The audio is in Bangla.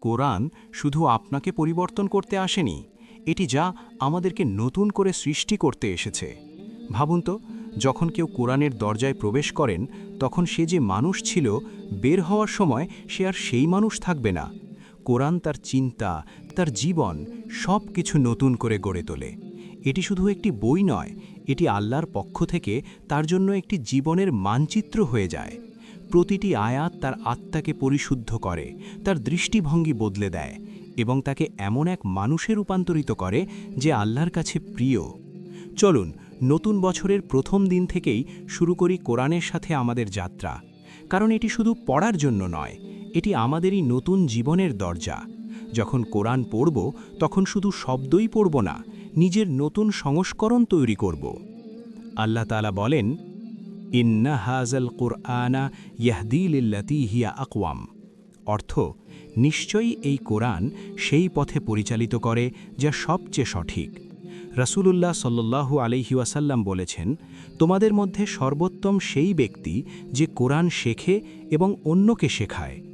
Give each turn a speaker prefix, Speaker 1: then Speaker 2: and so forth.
Speaker 1: কোরআন শুধু আপনাকে পরিবর্তন করতে আসেনি, এটি যা আমাদেরকে নতুন করে সৃষ্টি করতে এসেছে। ভাবুন তো, যখন কেউ কোরআনের দরজায় প্রবেশ করেন, তখন সে যে মানুষ ছিল, বের হওয়ার সময় সে আর সেই মানুষ থাকবে না। কোরআন তার চিন্তা, তার জীবন সব কিছু নতুন করে গড়ে তোলে। এটি শুধু একটি বই নয়, এটি আল্লাহর পক্ষ থেকে তার জন্য একটি জীবনের মানচিত্র হয়ে যায়। প্রতিটি আয়াত তার আত্মাকে পরিশুদ্ধ করে, তার দৃষ্টিভঙ্গি বদলে দেয় এবং তাকে এমন এক মানুষে রূপান্তরিত করে যে আল্লাহর কাছে প্রিয়। চলুন, নতুন বছরের প্রথম দিন থেকেই শুরু করি কোরআনের সাথে আমাদের যাত্রা। কারণ এটি শুধু পড়ার জন্য নয়, এটি আমাদেরই নতুন জীবনের দরজা। যখন কোরআন পড়ব, তখন শুধু শব্দই পড়ব না, নিজের নতুন সংস্করণ তৈরি করব। আল্লাহ তালা বলেন ইন্না হাজাল কোরআনা ইয়াহদিল্লাতি হিয়া আকওয়াম অর্থ, নিশ্চয়ই এই কোরআন সেই পথে পরিচালিত করে যা সবচেয়ে সঠিক। রাসুলুল্লাহ সাল্লু আলহিউসাল্লাম বলেছেন, তোমাদের মধ্যে সর্বোত্তম সেই ব্যক্তি যে কোরআন শেখে এবং অন্যকে শেখায়।